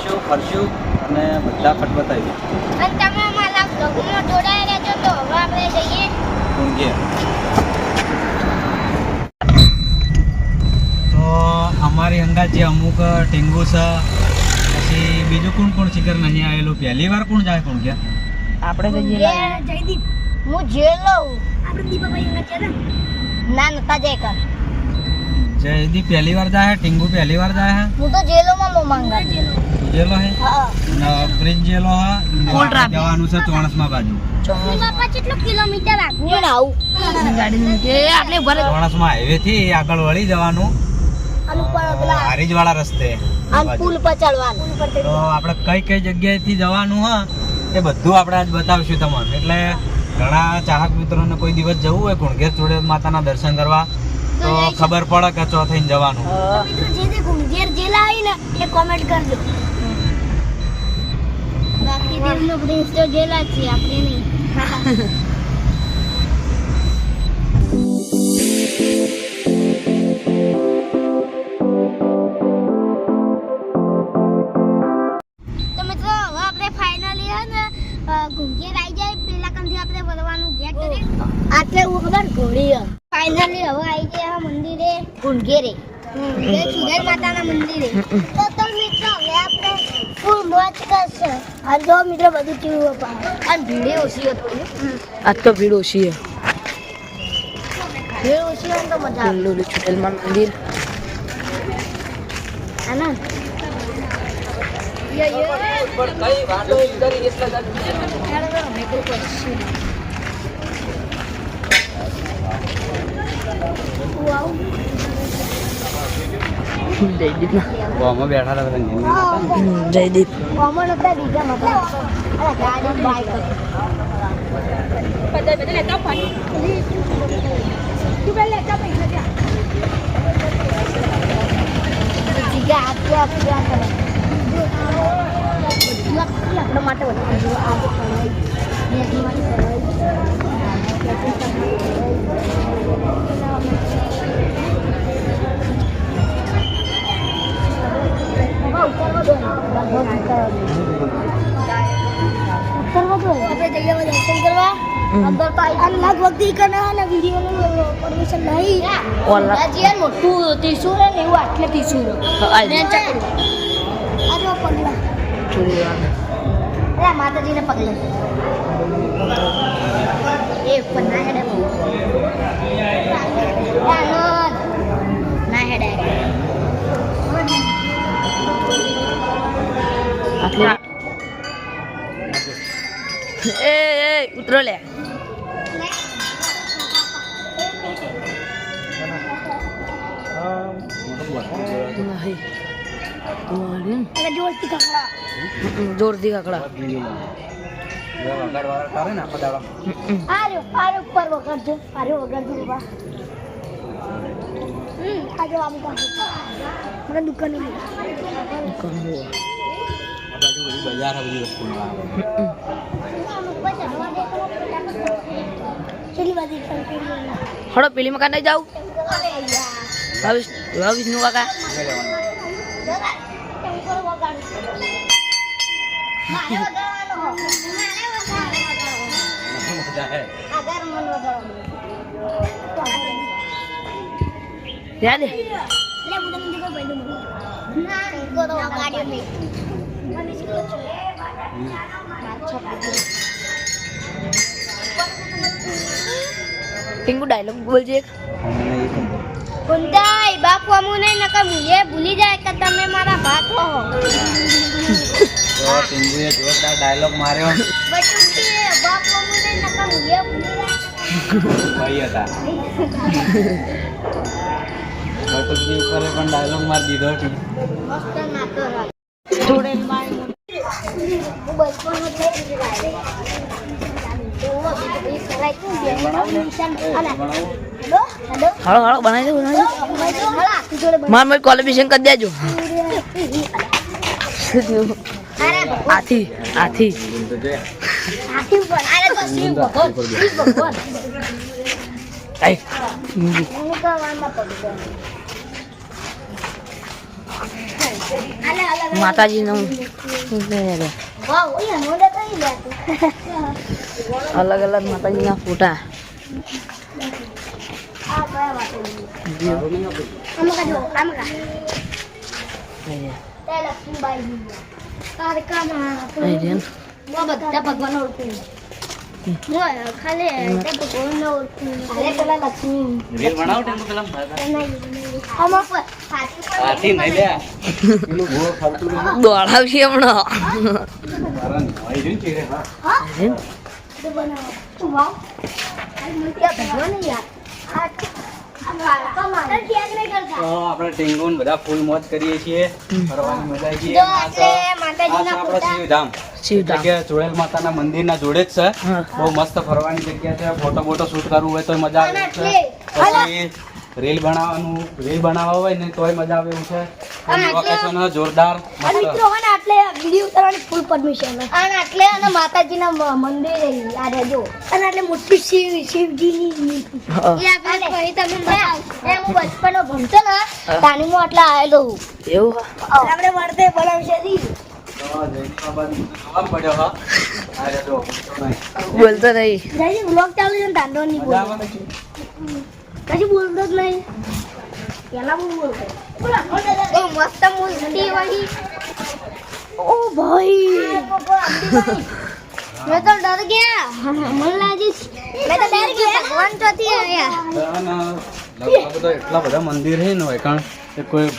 મોજ ફરશું અને બધા ફટ બતાવીએ. અને તમે અમારા બ્લોગમાં જોડાઈ રહેજો તો હવે આપણે જઈએ. કુંડે તો અમારી અંદાજ જે અમુક ટીંગુ છે પછી બીજું કોણ કોણ શિખર નહીં આવેલું? પહેલી વાર કોણ જાય કોણ ગયા આપણે જઈએ જયદીપ હું જેલો આપણે દીપાભાઈ ના? નતા જય કર જયદીપ પહેલી વાર જાય ટીંગુ પહેલી વાર જાય હું તો જેલોમાં મો માંગા જેલો હે હા ને બ્રિજ જેલો હા ફૂલ traffic. જવાનું છે ચોણસમાં બાજુ બાપા કેટલો કિલોમીટર આગળ આવું ગાડી મૂકે આપણે ઊભા ચોણસમાં હાઈવે થી આગળ વળી જવાનું અને ઉપર પેલા હારીજ વાળા રસ્તે અને પુલ પર ચડવાનું તો આપણે કઈ કઈ જગ્યાએ થી જવાનું હા એ બધું આપણે આજ બતાવશું તમને એટલે ઘણા ચાહક મિત્રોને કોઈ દિવસ જવું હોય કુણઘેર ચોડે માતાના દર્શન કરવા તો ખબર પડે કે ચો થઈને જવાનું. મિત્રો જે જે ઘેર જેલા આવી ને એ કોમેન્ટ કરજો. બાકી દિલનો પ્રિન્સ તો જેલા જ છે આપણે નહીં. જો મિત્રો બધું ચીવું અને ભીડે ઓછી હતી આજ તો ભીડ ઓછી છે ભીડ ઓછી હોય ને તો મજા આવે પેલું છુટેલમાં મંદિર આનંદ યે યે જયદીપ. ના બેઠા હતા બધા જયદીપ. બીજા અને વીડિયો પરમિશન નહીં. ઓલા. રાજીયન મોટું ત્રિશુર ને એવું આટલે ત્રિશુર આ ને ચકડું આ જો પગલા. અરે માતાજીને પગલે. એ ઉપર ના હેડે. ના હેડે. આટલે. એ ઉતરો લે. છેલ્લી બાજુ ચાલતી હળો પેલી મકાન નહીં જાવ ભાવિશ ભાવિશનું કાકા યાદ? ટીંગુ ડાયલોગ બોલજે એક અમને બાપ અમુ નહીં નકર મુએ ભૂલી જાય કે તમે મારા ભાત હો. તો જોરદાર ડાયલોગ માર્યો. બટુકી બાપુ અમુ નહીં નકર મુએ ભૂલી જાય ભાઈ હતા બટુકજી ઉપર પણ ડાયલોગ મારી દીધો છે. મસ્ત નાતો રાખ જોડેલ હું બચપણમાં થઈ ગઈ તો એ કરાય તું બેનનો નિશાન અલા હેલો હાલો બનાવી દઉં બનાવી માર મારી કોલેબિશન કરી દેજો આથી આથી આથી માતાજીનું વાવ, અહીંયા મોઢે કઈ લે તું? અલગ અલગ માતાજીના ફોટા આ કયા વાતો? જો. આમાં કાઢો, આમાં કાઢ. આય તે લક્ષ્મીબાઈ જી. તારકામાં આય રે. હું બધા ભગવાન હાથી નહીં લે. પેલું ફરતું દોડાવશે આપણે ટેંગોન બધા ફૂલ મોજ કરીએ છીએ. ફરવાની મજા આવી શિવધામ. જગ્યા જોડેલ માતાના મંદિરના જોડે જ છે. બહુ મસ્ત ફરવાની જગ્યા છે. ફોટો બોટો શૂટ કરવું હોય તો મજા આવે. છે પછી રીલ બનાવવાનું રીલ બનાવવા હોય ને તોય મજા આવે એવું છે. વેકેશન જોરદાર અને મિત્રો અને આટલે વીડિયો ઉતારવાની ફૂલ પરમિશન અને આટલે અને માતાજીના મંદિર આ રહેજો. અને આટલે મોટી શિવ શિવજીની. એ આપણે એ હું બચપનમાં ભણતો ને તાની હું આટલા આવેલો એવું આપણે વર્તે બનાવશે દી. બોલતો નહીં. બ્લોગ ચાલુ છે ને દાંડો નહીં બોલતો ને? કશું બોલતો જ નહીં. પેલા હું બોલતો. ઓ મસ્ત મૂર્તિ વાળી. ઓ ભાઈ. મેં તો ડર ગયા. મને લાગે મેં તો ડર ગયા. ભગવાન ચોથી આવ્યા તો એટલા બધા મંદિર છે ને હોય કારણ કે કોઈ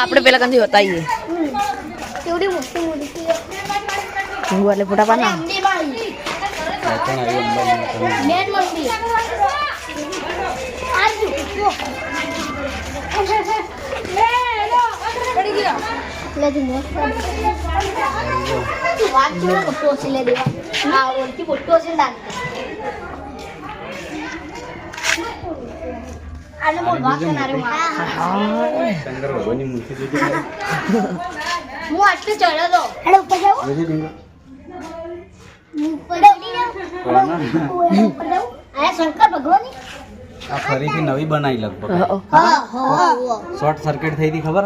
આપણે પેલા કંથી બતાવીએ. કેવડી મોટી મૂર્તિ એટલે ફોટા પાના પાટણ આવ્યું અંબાજી. હું આટલું ચડ્યો હતો ઉપર જાવ જોજો ટીંગો. ઉપર જાવ ઉપર જાવ આ ફરીથી નવી બનાવી લગભગ. હા હા. શોર્ટ સર્કિટ થઈ હતી ખબર?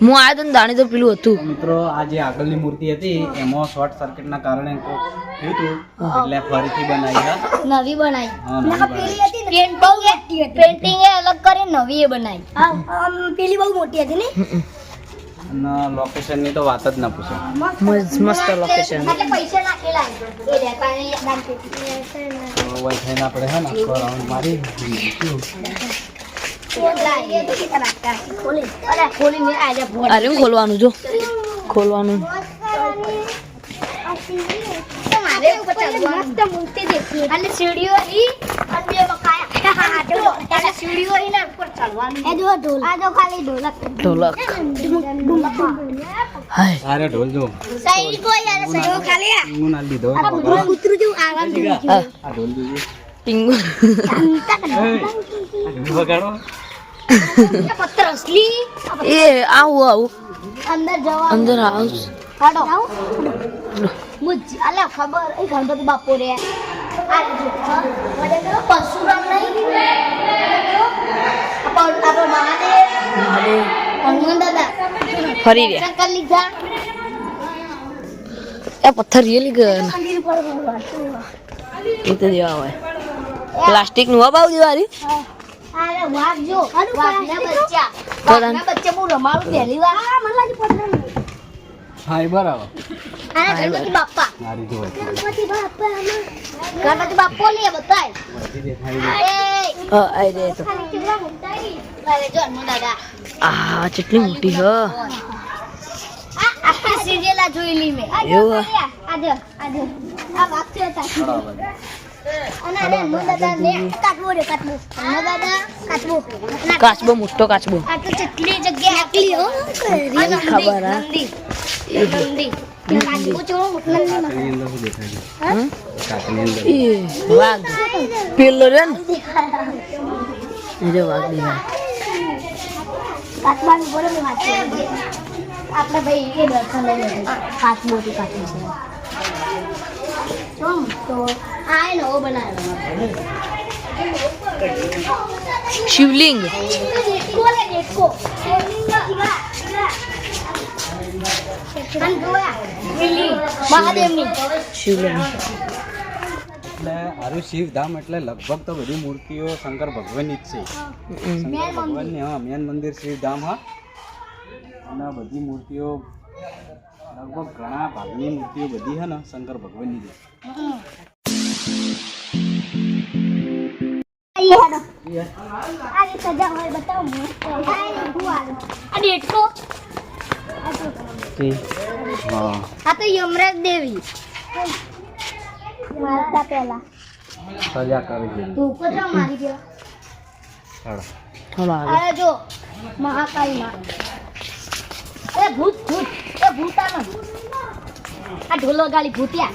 હું આવ્યો તો ને દાણી તો પેલું હતું. મિત્રો આ જે આગળની મૂર્તિ હતી એમાં શોર્ટ સર્કિટના કારણે થયું હતું. એટલે ફરીથી બનાવી નવી બનાવી. પેન્ટિંગ પેન્ટિંગ એ. અલગ કરી નવી એ બનાવી પેલી બહુ મોટી હતી ને? અને લોકેશનની તો વાત જ ના પૂછો. મસ્ત મસ્ત લોકેશન થઈને આપણે હે ને. આખો રાઉન્ડ મારી અરે ખોલી મેં આજે ફોન અરે હું ખોલવાનું જો. ખોલવાનું. મારે ઉપર ચડવાનું. મસ્ત મૂર્તિ દેખી. અને સીડીઓ અને બે બકાયા એ હું હા, આવું આવું. અંદર જવા અંદર આવું. હાડો અલે ખબર. એ ગણપતિ બાપુ રે. પરશુરામ નહીં આપણો મહાદેવ હનુમાન દાદા ફરી રહ્યા શંકર લીધા એ પથ્થર રિયલી ગયો મંદિર પર વાંચું એ તો દેવા હોય પ્લાસ્ટિકનું વાઘ જો વાઘના બચ્ચા હું રમાડું પહેલી વાર. મને લાગે પથ્થર હા એ બરાબર અરે ગણપતિ બાપ્પા. મારી જો ગણપતિ બાપ્પા ગણપતિ બાપ્પો લે બતાય તો. અરે જો દાદા. આ કેટલી મોટી હ. મેં. એવું? આજે આજે આ વાઘ છે કાચબો રે કાચબો. હનુમાન દાદા કાચબો. અને કાચબો મોટો કાચબો. આ તો કેટલી જગ્યા આટલી હો મને ખબર, વાઘ. પેલો રે ને? વાઘ. આપણે ભાઈ એ દર્શન લઈ લેજો કાચબો કાચબો તો આ નવો બનાવ્યો. શિવલિંગ. એટલે આરું શિવધામ એટલે લગભગ તો બધી મૂર્તિઓ શંકર ભગવાનની જ છે. શંકર ભગવાનની હા મેન મંદિર શિવધામ હા. અને બધી મૂર્તિઓ લગભગ ઘણા ભાગની મૂર્તિઓ બધી છે ને શંકર ભગવાનની છે. આ તો યમરાજ દેવી અરે જો મહાકાળી એ ભૂત ભૂત એ ભૂતાનો આ ઢોલો ગાળી ભૂતિયા.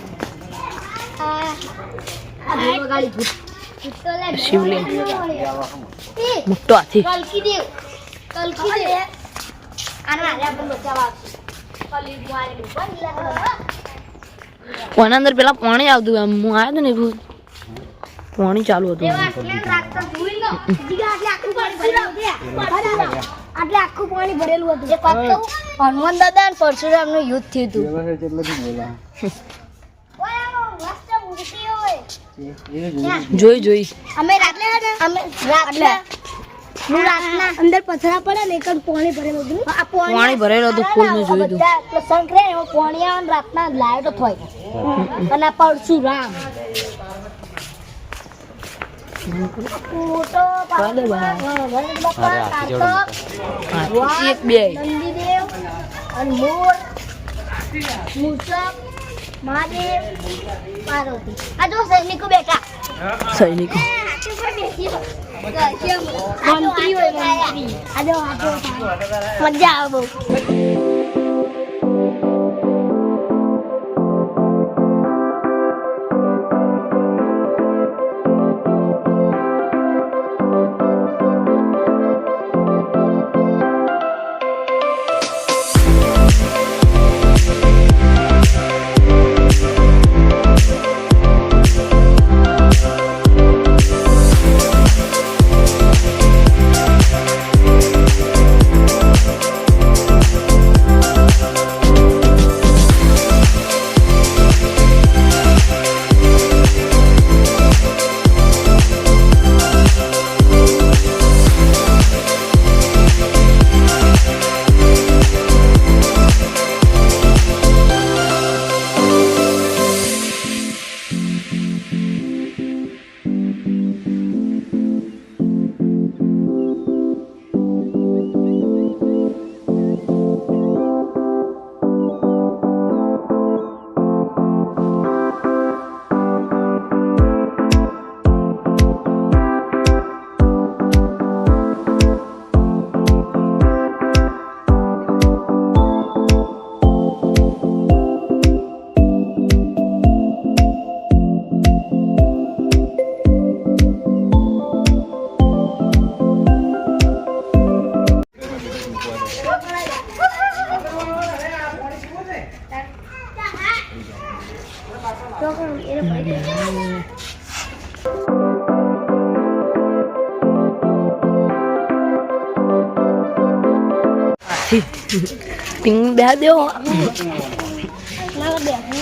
આ ઢોલો ગાળી ભૂત શિવલિંગ. મોટો હાથી કલકી દેવ કલકી દેવ આના હારે આપણે બચાવવા કલી મારે ડૂબવા કોના અંદર પેલા પાણી આવતું એમ. હું આવ્યો તો ને એવું પાણી ચાલુ હતું. આટલે આખું પાણી ભરેલું હતું આટલે આખું પાણી ભરેલું હતું એક વાત હનુમાન દાદા અને પરશુરામનું યુદ્ધ થયું હતું વ્યવહાર કેટલું બોલા ઓય આવો મસ્ત મૂર્તિ હોય જોઈ જોઈ. અમે રાત્રે અમે હું રાતના. અંદર પથરા પડે ને એક જ પાણી ભરેલું હતું. આ પાણી ભરેલું હતું ફૂલ જોયું હતું. પાણી આવે ને રાતના લાઈટો થાય અને પરશુરામ એક બે. નંદીદેવ અને મોર. મૂષક મહાદેવ પાર્વતી. આ જો સૈનિકો બેઠા. સૈનિકો. મંત્રી હોય. મંત્રી. આ જો મજા આવે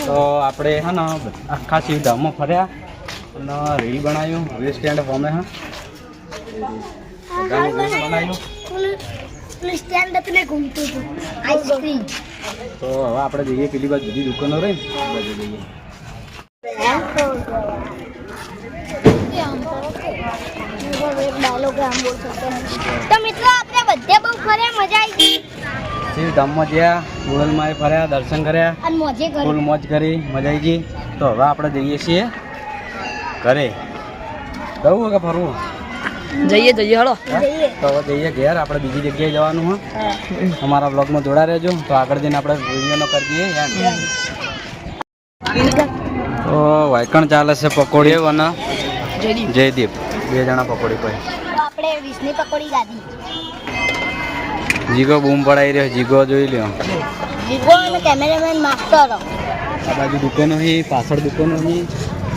તો આપણે હે ને આખા શિવધામમાં ફર્યા અને રીલ બનાવ્યું રીલ સ્ટેન્ડ ફોમે હા. તો હવે આપણે જઈએ પેલી બાજુ બધી દુકાનો રહી બાજુ જઈએ. તો મિત્રો આપણે બધે બહુ ફર્યા મજા આવી ગઈ. શિવધામમાં ગયા ગોળલમાં ફર્યા દર્શન કર્યા. અને મોજે ફૂલ મોજ કરી મજા આવી ગઈ. તો હવે આપણે જઈએ છીએ ઘરે. જવું કે ફરવું? જઈએ જઈએ હળો. તો હવે જઈએ ઘેર આપણે બીજી જગ્યાએ જવાનું હા. અમારા બ્લોગમાં જોડા રહેજો. તો આગળ જઈને આપણે વિડીયોનો કરી દઈએ તો વાયકણ ચાલે છે પકોડી. અને જયદીપ. જયદીપ. બે જણા પકોડી પર આપણે વીસની પકોડી ગાધી જીગો બૂમ પડાઈ રહ્યો જીગો જોઈ લ્યો. જીગો અને કેમેરામેન માસ્ટર આ બાજુ દુકાનો હી પાછળ દુકાનો હી.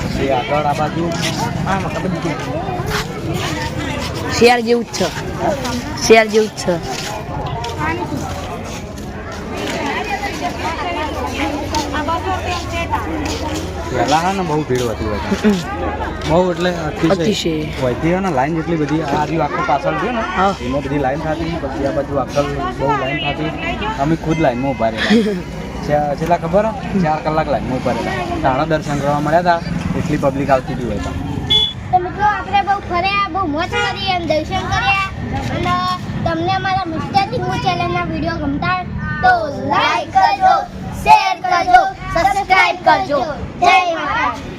પછી આગળ આ બાજુ. શેર જેવું જ છે. શેર જેવું જ છે. પહેલા હા ને બહુ ભીડ હતી હોય બહુ એટલે અતિશય. ને લાઈન જેટલી બધી આ બાજુ આખો પાછળ છે ને. એમાં બધી લાઈન થતી પછી આ બધું આગળ બહુ લાઈન થતી. અમે ખુદ લાઈનમાં ઊભા રહેલા. છેલ્લા ખબર હે? ચાર કલાક લાઈનમાં ઊભા રહેલા. તાણા દર્શન કરવા મળ્યા હતા એટલી પબ્લિક આવતી હતી હોય તો. તો મિત્રો આપણે બહુ ફર્યા બહુ મોજ કરી અને દર્શન કર્યા. અને તમને અમારા મિસ્ટર ચેનલના વીડિયો ગમતા તો લાઈક કરજો. શેર કરજો સબસ્ક્રાઇબ કરજો. જય માતા